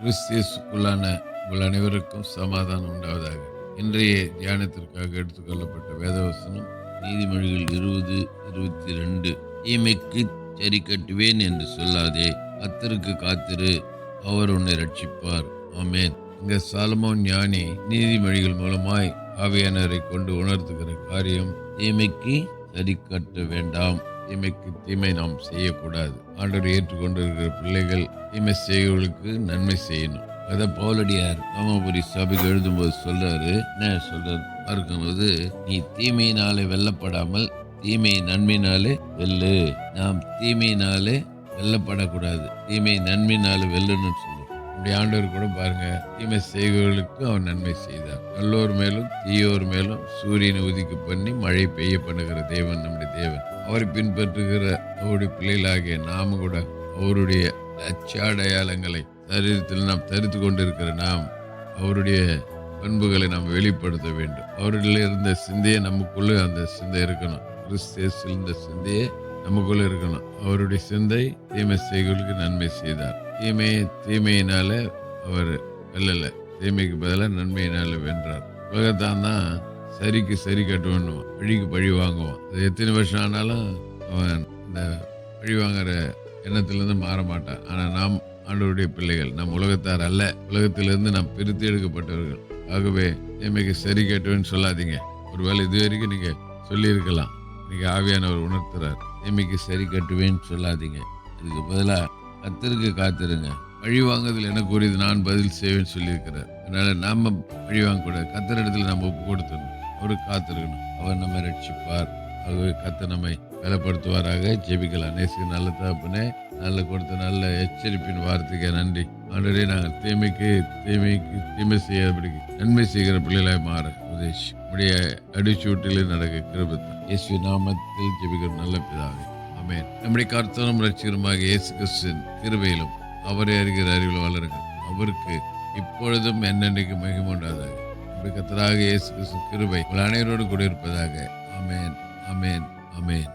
கிறிஸ்தியஸுக்குள்ளான உங்கள் அனைவருக்கும் சமாதானம் உண்டாவதாக. இன்றைய தியானத்திற்காக எடுத்துக்கொள்ளப்பட்ட வேதவசனம் நீதிமொழிகள் இருபது இருபத்தி ரெண்டு தீமைக்கு சரி கட்டுவேன் என்று சொல்லாதே அத்தருக்கு காத்திரு அவர் உன்னை ரட்சிப்பார் ஆமேன். இங்க சாலமோன் ஞானி நீதிமொழிகள் மூலமாய் ஆவியானரை கொண்டு உணர்த்துகிற காரியம் தீமைக்கு சரி கட்ட வேண்டாம். தீமைக்கு தீமை நாம் செய்யக்கூடாது. ஆண்டவர் ஏற்றுக்கொண்டு இருக்கிற பிள்ளைகள் தீமை செய்கிறவர்களுக்கு நன்மை செய்யணும். அதை பவுலடியார் ராமபுரி சபைக்கு எழுதும்போது சொல்றாரு என்ன சொல்றாரு? பார்க்கும்போது நீ தீமையினாலே வெல்லப்படாமல் தீமை நன்மையினாலே வெல்லு. நாம் தீமையினாலே வெல்லப்படக்கூடாது. தீமை நன்மையினாலே வெல்லுன்னு சொல்லுவோம் அப்படி ஆண்டவர் கூட பாருங்கள் தீமை செய்கிறவர்களுக்கு அவர் நன்மை செய்தார். நல்லோர் மேலும் தீயோர் மேலும் சூரியனை உதிக்க பண்ணி மழை பெய்ய பண்ணுகிற தேவன் நம்முடைய தேவன். அவரை பின்பற்றுகிற அவருடைய பிள்ளைகளாகிய நாம கூட அவருடைய அச்சாடையாளங்களை சரீரத்தில் நாம் தரித்து கொண்டிருக்கிற நாம் அவருடைய பண்புகளை நாம் வெளிப்படுத்த வேண்டும். அவரில் இருந்த சிந்தையை நமக்குள்ளே அந்த சிந்தை இருக்கணும். கிறிஸ்தியஸில் இருந்த சிந்தையே நமக்குள்ளே இருக்கணும். அவருடைய சிந்தை தீமை செய்களுக்கு நன்மை செய்தார். தீமை தீமையினால அவர் வெல்லலை தீமைக்கு பதிலாக நன்மையினால வென்றார். உலகத்தான் தான் சரிக்கு சரி கட்டுவான் பழிக்கு பழி வாங்குவான். அது எத்தனை வருஷம் ஆனாலும் அவன் இந்த பழி வாங்குற எண்ணத்துலேருந்து மாற மாட்டான். ஆனால் நாம் ஆண்டவருடைய பிள்ளைகள் நம் உலகத்தார் அல்ல. உலகத்திலிருந்து நாம் பிரித்து எடுக்கப்பட்டவர்கள். ஆகவே தீமைக்கு சரி கட்டுவேன்னு சொல்லாதீங்க. ஒருவேளை இது வரைக்கும் நீங்கள் சொல்லியிருக்கலாம். இன்னைக்கு ஆவியானவர் உணர்த்துறார். தீமைக்கு சரி கட்டுவேன்னு சொல்லாதீங்க. இதுக்கு பதிலாக கத்தருக்கு காத்திருங்க. பழி வாங்குறதுல எனக்கு உரியது நான் பதில் செய்வேன்னு சொல்லியிருக்கிறார். அதனால் நாம் பழி வாங்கக்கூடாது. கத்திர இடத்துல நம்ம ஒப்பு கொடுத்துடணும். அவருக்கு காத்திருக்கணும். அவர் நம்மை ரட்சிப்பார். அவர் கத்த நம்மை பலப்படுத்துவாராக. ஜெபிக்கலாம். நேசுக்கு நல்ல தகப்பனே நல்ல கொடுத்த நல்ல எச்சரிப்பின் வார்த்தைக்கு நன்றி. ஆண்டரே நாங்கள் தீமைக்கு தீமைக்கு தீமை செய்யாதபடிக்கு நன்மை செய்கிற பிள்ளைகளாய் மாற. உதேஷ் உடைய அடிச்சூட்டிலே நடக்க கிருபத்தான் இயேசு நாமத்தில் ஜெபிக்கிற நல்ல பிதாவே. ஆமென். நம்முடைய கர்த்தனும் ரட்சிகருமாக இயேசு கிறிஸ்தின் கிருபையிலும் அவரை அறிகிற அறிவில் வளருங்கள் அவருக்கு இப்பொழுதும் என்னென்னைக்கு மகிமண்டாதாக நம்முடைய கர்த்தராக இயேசு கிறிஸ்து கிருபை உங்கள் அனைவரோடு கூட இருப்பதாக அமேன் அமேன் அமேன்